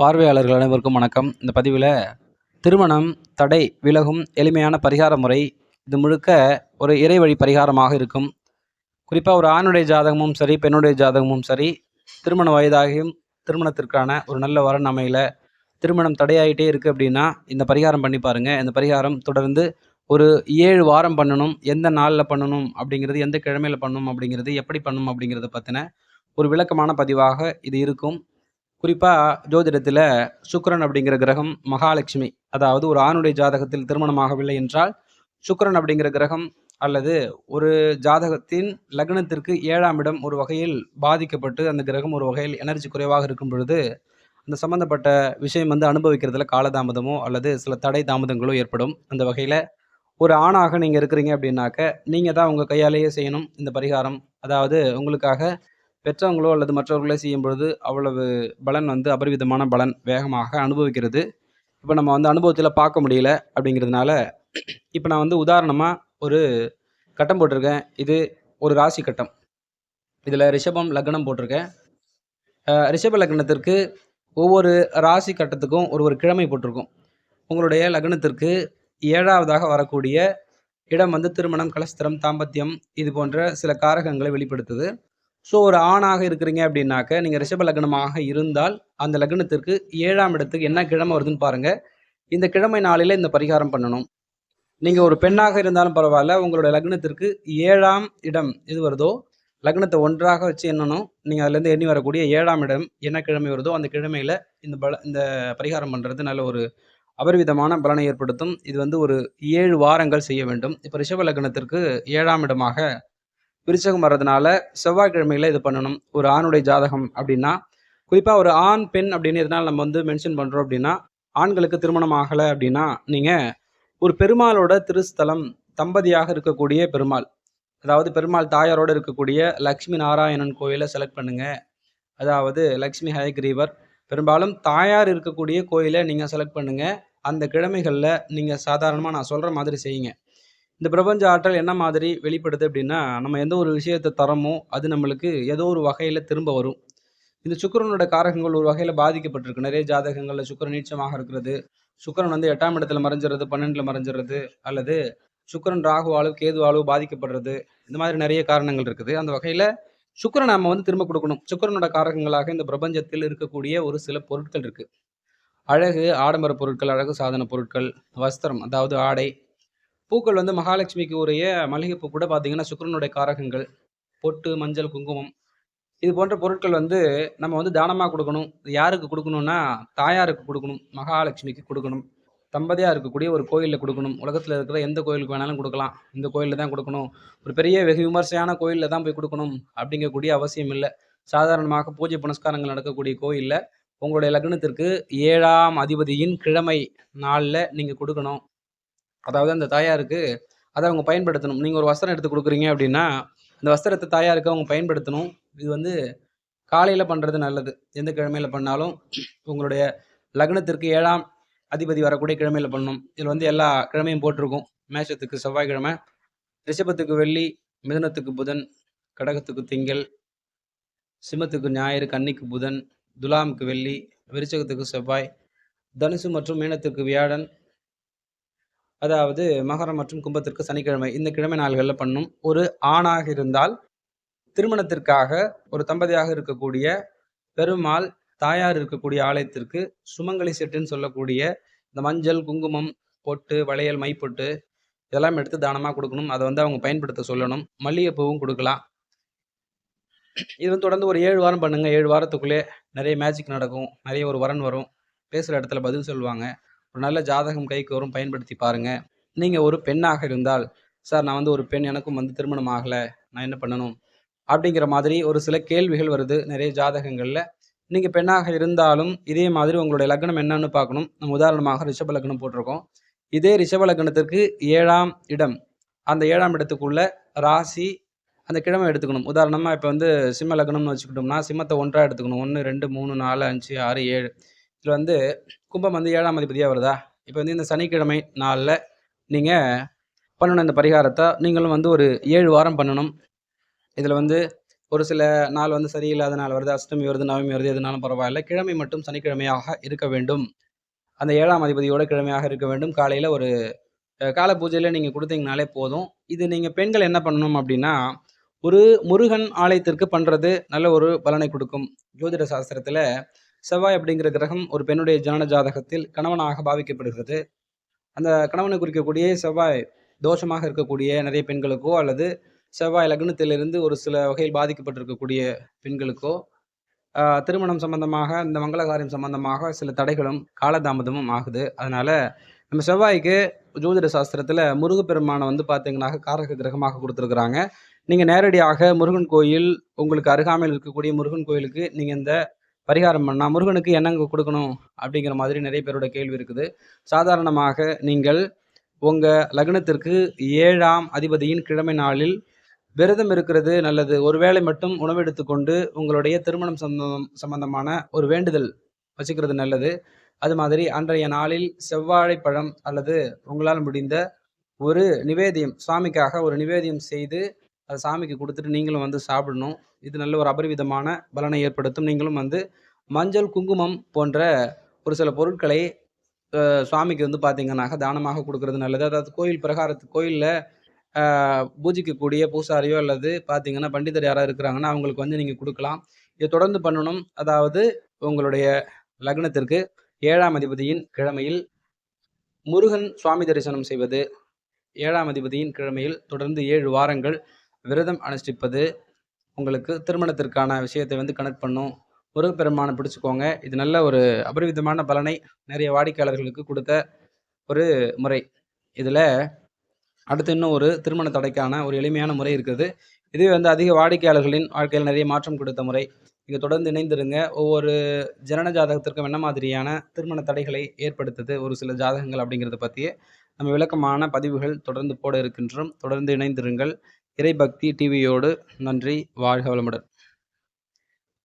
பார்வையாளர்கள் அனைவருக்கும் வணக்கம். இந்த பதிவில் திருமணம் தடை விலகும் எளிமையான பரிகார முறை இது முழுக்க ஒரு இறை வழி பரிகாரமாக இருக்கும். குறிப்பாக ஒரு ஆணுடைய ஜாதகமும் சரி பெண்ணுடைய ஜாதகமும் சரி திருமண வயதாகியும் திருமணத்திற்கான ஒரு நல்ல வரன் அமையல. திருமணம் தடையாயிட்டே இருக்குது அப்படின்னா இந்த பரிகாரம் பண்ணி பாருங்கள் இந்த பரிகாரம் தொடர்ந்து ஒரு ஏழு வாரம் பண்ணணும். எந்த நாளில் பண்ணணும் அப்படிங்கிறது எந்த கிழமையில் பண்ணணும் அப்படிங்கிறது எப்படி பண்ணணும் அப்படிங்கிறத பற்றின ஒரு விளக்கமான பதிவாக இது இருக்கும். குறிப்பாக ஜோதிடத்தில் சுக்கரன் அப்படிங்கிற கிரகம் மகாலட்சுமி அதாவது ஒரு ஆணுடைய ஜாதகத்தில் திருமணமாகவில்லை என்றால் சுக்கிரன் அப்படிங்கிற கிரகம் அல்லது ஒரு ஜாதகத்தின் லக்னத்திற்கு ஏழாம் இடம் ஒரு வகையில் பாதிக்கப்பட்டு அந்த கிரகம் ஒரு வகையில் எனர்ஜி குறைவாக இருக்கும் பொழுது அந்த சம்பந்தப்பட்ட விஷயம் வந்து அனுபவிக்கிறதுல காலதாமதமோ அல்லது சில தடை தாமதங்களோ ஏற்படும். அந்த வகையில் ஒரு ஆணாக நீங்கள் இருக்கிறீங்க அப்படின்னாக்க நீங்கள் தான் உங்கள் கையாலேயே செய்யணும் இந்த பரிகாரம். அதாவது உங்களுக்காக பெற்றவங்களோ அல்லது மற்றவர்களோ செய்யும் பொழுது அவ்வளவு பலன் வந்து அபரிவிதமான பலன் வேகமாக அனுபவிக்கிறது. இப்போ நம்ம வந்து அனுபவத்தில் பார்க்க முடியல அப்படிங்கிறதுனால இப்போ நான் வந்து உதாரணமாக ஒரு கட்டம் போட்டிருக்கேன். இது ஒரு ராசி கட்டம். இதில் ரிஷபம் லக்னம் போட்டிருக்கேன். ரிஷப லக்னத்திற்கு ஒவ்வொரு ராசி கட்டத்துக்கும் ஒரு ஒரு கிழமை போட்டிருக்கும். உங்களுடைய லக்னத்திற்கு ஏழாவதாக வரக்கூடிய இடம் வந்து திருமணம் கலஸ்திரம் தாம்பத்தியம் இது போன்ற சில காரகங்களை வெளிப்படுத்துது. ஸோ ஒரு ஆணாக இருக்கிறீங்க அப்படின்னாக்க நீங்கள் ரிஷப லக்னமாக இருந்தால் அந்த லக்னத்திற்கு ஏழாம் இடத்துக்கு என்ன கிழமை வருதுன்னு பாருங்கள் இந்த கிழமை நாளில் இந்த பரிகாரம் பண்ணணும். நீங்கள் ஒரு பெண்ணாக இருந்தாலும் பரவாயில்ல உங்களுடைய லக்னத்திற்கு ஏழாம் இடம் எது வருதோ லக்னத்தை ஒன்றாக வச்சு எண்ணணும். நீங்கள் அதுலேருந்து எண்ணி வரக்கூடிய ஏழாம் இடம் என்ன கிழமை வருதோ அந்த கிழமையில் இந்த பல இந்த பரிகாரம் பண்ணுறது நல்ல ஒரு அபரிவிதமான பலனை ஏற்படுத்தும். இது வந்து ஒரு ஏழு வாரங்கள் செய்ய வேண்டும். இப்போ ரிஷப லக்னத்திற்கு ஏழாம் இடமாக விருச்சகம் வர்றதுனால செவ்வாய்க்கிழமையில் இது பண்ணணும். ஒரு ஆணுடைய ஜாதகம் அப்படின்னா குறிப்பாக ஒரு ஆண் பெண் அப்படின்னு எதனால் நம்ம வந்து மென்ஷன் பண்ணுறோம் அப்படின்னா ஆண்களுக்கு திருமணம் ஆகலை அப்படின்னா நீங்கள் ஒரு பெருமாளோட திருஸ்தலம் தம்பதியாக இருக்கக்கூடிய பெருமாள் அதாவது பெருமாள் தாயாரோடு இருக்கக்கூடிய லக்ஷ்மி நாராயணன் கோயிலை செலக்ட் பண்ணுங்க. அதாவது லக்ஷ்மி ஹயக்ரீவர் பெரும்பாலும் தாயார் இருக்கக்கூடிய கோயிலை நீங்கள் செலக்ட் பண்ணுங்கள் அந்த கிழமைகளில் நீங்கள் சாதாரணமாக நான் சொல்கிற மாதிரி செய்யுங்க. இந்த பிரபஞ்ச ஆற்றல் என்ன மாதிரி வெளிப்படுது அப்படின்னா நம்ம எந்த ஒரு விஷயத்தை தரமோ அது நம்மளுக்கு ஏதோ ஒரு வகையில் திரும்ப வரும். இந்த சுக்கரனோட காரகங்கள் ஒரு வகையில் பாதிக்கப்பட்டிருக்கு. நிறைய ஜாதகங்களில் சுக்கிரன் நீச்சமாக இருக்கிறது. சுக்கிரன் வந்து எட்டாம் இடத்துல மறைஞ்சிறது பன்னெண்டில் மறைஞ்சிறது அல்லது சுக்கிரன் ராகுவாலோ கேதுவாலோ பாதிக்கப்படுறது. இந்த மாதிரி நிறைய காரணங்கள் இருக்குது. அந்த வகையில் சுக்கரன் நம்ம வந்து திரும்ப கொடுக்கணும். சுக்கரனோட காரகங்களாக இந்த பிரபஞ்சத்தில் இருக்கக்கூடிய ஒரு சில பொருட்கள் இருக்குது அழகு ஆடம்பர பொருட்கள் அழகு சாதன பொருட்கள் வஸ்திரம் அதாவது ஆடை பூக்கள் வந்து மகாலட்சுமிக்கு உரிய மல்லிகைப்பூ கூட பார்த்தீங்கன்னா சுக்கரனுடைய காரகங்கள். பொட்டு மஞ்சள் குங்குமம். இது போன்ற பொருட்கள் வந்து நம்ம வந்து தானமாக கொடுக்கணும்? இது யாருக்கு கொடுக்கணும்னா தாயாருக்கு கொடுக்கணும். மகாலட்சுமிக்கு கொடுக்கணும். தம்பதியாக இருக்கக்கூடிய ஒரு கோயிலில் கொடுக்கணும். உலகத்தில் இருக்கிற எந்த கோயிலுக்கு வேணாலும் கொடுக்கலாம். இந்த கோயிலில் தான் கொடுக்கணும். ஒரு பெரிய வெகு விமர்சையான கோயிலில் தான் போய் கொடுக்கணும் அப்படிங்கக்கூடிய அவசியம் இல்லை. சாதாரணமாக பூஜை புனஸ்காரங்கள் நடக்கக்கூடிய கோயிலில் உங்களுடைய லக்னத்திற்கு ஏழாம் அதிபதியின் கிழமை நாளில் நீங்கள் கொடுக்கணும். அதாவது அந்த தாயாருக்கு அதை அவங்க பயன்படுத்தணும். நீங்கள் ஒரு வஸ்திரம் எடுத்து கொடுக்குறீங்க அப்படின்னா அந்த வஸ்திரத்தை தாயாருக்கு அவங்க பயன்படுத்தணும். இது வந்து காலையில் பண்ணுறது நல்லது. எந்த கிழமையில் பண்ணாலும் உங்களுடைய லக்னத்திற்கு ஏழாம் அதிபதி வரக்கூடிய கிழமையில் பண்ணணும். இதில் வந்து எல்லா கிழமையும் போட்டிருக்கும். மேஷத்துக்கு செவ்வாய்க்கிழமை ரிஷபத்துக்கு வெள்ளி மிதுனத்துக்கு புதன் கடகத்துக்கு திங்கள் சிம்மத்துக்கு ஞாயிறு கன்னிக்கு புதன் துலாமுக்கு வெள்ளி விருச்சகத்துக்கு செவ்வாய் தனுசு மற்றும் மீனத்துக்கு வியாழன் அதாவது மகரம் மற்றும் கும்பத்திற்கு சனிக்கிழமை இந்த கிழமை நாள்களில் பண்ணும் ஒரு ஆணாக இருந்தால் திருமணத்திற்காக ஒரு தம்பதியாக இருக்கக்கூடிய பெருமாள் தாயார் இருக்கக்கூடிய ஆலயத்திற்கு சுமங்கலி செட்டுன்னு சொல்லக்கூடிய இந்த மஞ்சள் குங்குமம் பொட்டு வளையல் மைப்பொட்டு இதெல்லாம் எடுத்து தானமாக கொடுக்கணும். அதை வந்து அவங்க பயன்படுத்த சொல்லணும். மல்லிகைப்பூவும் கொடுக்கலாம். இது வந்து தொடர்ந்து ஒரு ஏழு வாரம் பண்ணுங்கள் ஏழு வாரத்துக்குள்ளே நிறைய மேஜிக் நடக்கும். நிறைய ஒரு வரன் வரும். பேசுகிற இடத்துல பதில் சொல்லுவாங்க. ஒரு நல்ல ஜாதகம் கைக்கு வரும் பயன்படுத்தி பாருங்கள் நீங்கள் ஒரு பெண்ணாக இருந்தால் சார் நான் வந்து ஒரு பெண் எனக்கும் வந்து திருமணம் ஆகலை நான் என்ன பண்ணணும்? அப்படிங்கிற மாதிரி ஒரு சில கேள்விகள் வருது நிறைய ஜாதகங்களில். நீங்கள் பெண்ணாக இருந்தாலும் இதே மாதிரி உங்களுடைய லக்னம் என்னன்னு பார்க்கணும். நம்ம உதாரணமாக ரிஷப லக்னம் போட்டிருக்கோம். இதே ரிஷப லக்னத்திற்கு ஏழாம் இடம். அந்த ஏழாம் இடத்துக்குள்ள ராசி அந்த கிழமை எடுத்துக்கணும். உதாரணமாக இப்போ வந்து சிம்ம லக்னம்னு வச்சுக்கிட்டோம்னா சிம்மத்தை ஒன்றா எடுத்துக்கணும். ஒன்று ரெண்டு மூணு நாலு அஞ்சு ஆறு ஏழு. இதில் வந்து கும்பம் வந்து ஏழாம் அதிபதியாக வருதா? இப்போ வந்து இந்த சனிக்கிழமை நாளில் நீங்கள் பண்ணணும் இந்த பரிகாரத்தை. நீங்களும் வந்து ஒரு ஏழு வாரம் பண்ணணும். இதில் வந்து ஒரு சில நாள் வந்து சரியில்லாத நாள் வருது அஷ்டமி வருது நவமி வருது எதுனாலும் பரவாயில்ல. கிழமை மட்டும் சனிக்கிழமையாக இருக்க வேண்டும். அந்த ஏழாம் அதிபதியோட கிழமையாக இருக்க வேண்டும். காலையில் ஒரு கால பூஜையில் நீங்கள் கொடுத்தீங்கனாலே போதும். இது நீங்கள் பெண்கள் என்ன பண்ணணும் அப்படின்னா ஒரு முருகன் ஆலயத்திற்கு பண்ணுறது நல்ல ஒரு பலனை கொடுக்கும். ஜோதிட சாஸ்திரத்தில் செவ்வாய் அப்படிங்கிற கிரகம் ஒரு பெண்ணுடைய ஜனன ஜாதகத்தில் கணவனாக பாவிக்கப்படுகிறது. அந்த கணவனை குறிக்கக்கூடிய செவ்வாய் தோஷமாக இருக்கக்கூடிய நிறைய பெண்களுக்கோ அல்லது செவ்வாய் லக்னத்திலிருந்து ஒரு சில வகையில் பாதிக்கப்பட்டிருக்கக்கூடிய பெண்களுக்கோ திருமணம் சம்பந்தமாக இந்த மங்களகாரியம் சம்பந்தமாக சில தடைகளும் காலதாமதமும் ஆகுது. அதனால நம்ம செவ்வாய்க்கு ஜோதிட சாஸ்திரத்தில் முருகப்பெருமானை வந்து பார்த்தீங்கன்னா காரக கிரகமாக கொடுத்துருக்குறாங்க. நீங்கள் நேரடியாக முருகன் கோயில் உங்களுக்கு அருகாமையில் இருக்கக்கூடிய முருகன் கோயிலுக்கு நீங்கள் இந்த பரிகாரம் பண்ணால் முருகனுக்கு என்னங்க கொடுக்கணும் அப்படிங்கிற மாதிரி நிறைய பேரோட கேள்வி இருக்குது. சாதாரணமாக நீங்கள் உங்கள் லக்னத்திற்கு ஏழாம் அதிபதியின் கிழமை நாளில் விரதம் இருக்கிறது நல்லது. ஒருவேளை மட்டும் உணவெடுத்து கொண்டு உங்களுடைய திருமணம் சம்பந்தம் சம்பந்தமான ஒரு வேண்டுதல் வச்சுக்கிறது நல்லது. அது மாதிரி அன்றைய நாளில் செவ்வாழைப்பழம் அல்லது உங்களால் முடிந்த ஒரு நிவேதியம் சாமிக்காக ஒரு நிவேதியம் செய்து அதை சாமிக்கு கொடுத்துட்டு நீங்களும் வந்து சாப்பிடணும். இது நல்ல ஒரு அபரிவிதமான பலனை ஏற்படுத்தும். நீங்களும் வந்து மஞ்சள் குங்குமம் போன்ற ஒரு சில பொருட்களை சுவாமிக்கு வந்து பார்த்தீங்கன்னாக்க தானமாக கொடுக்கறது நல்லது. அதாவது கோயில் பிரகாரத்து கோயிலில் பூஜிக்கக்கூடிய பூசாரியோ அல்லது பார்த்தீங்கன்னா பண்டிதர் யாராவது இருக்கிறாங்கன்னா அவங்களுக்கு வந்து நீங்கள் கொடுக்கலாம். இதை தொடர்ந்து பண்ணணும். அதாவது உங்களுடைய லக்னத்திற்கு ஏழாம் அதிபதியின் கிழமையில் முருகன் சுவாமி தரிசனம் செய்வது. ஏழாம் அதிபதியின் கிழமையில் தொடர்ந்து ஏழு வாரங்கள் விரதம் அனுஷ்டிப்பது உங்களுக்கு திருமணத்திற்கான விஷயத்தை வந்து கனெக்ட் பண்ணும். ஒரு பெருமானை பிடிச்சிக்கோங்க. இது நல்ல ஒரு அபரிவிதமான பலனை நிறைய வாடிக்கையாளர்களுக்கு கொடுத்த ஒரு முறை. இதில் அடுத்து இன்னும் ஒரு திருமண தடைக்கான ஒரு எளிமையான முறை இருக்குது. இதுவே வந்து அதிக வாடிக்கையாளர்களின் வாழ்க்கையில் நிறைய மாற்றம் கொடுத்த முறை. நீங்கள் தொடர்ந்து இணைந்திருங்க. ஒவ்வொரு ஜனன ஜாதகத்திற்கும் என்ன மாதிரியான திருமண தடைகளை ஏற்படுத்துது? ஒரு சில ஜாதகங்கள் அப்படிங்கிறத பற்றியே நம்ம விளக்கமான பதிவுகள் தொடர்ந்து போட இருக்கின்றோம். தொடர்ந்து இணைந்திருங்கள். இறைபக்தி டிவியோடு நன்றி வாழ்க வளமுடன்.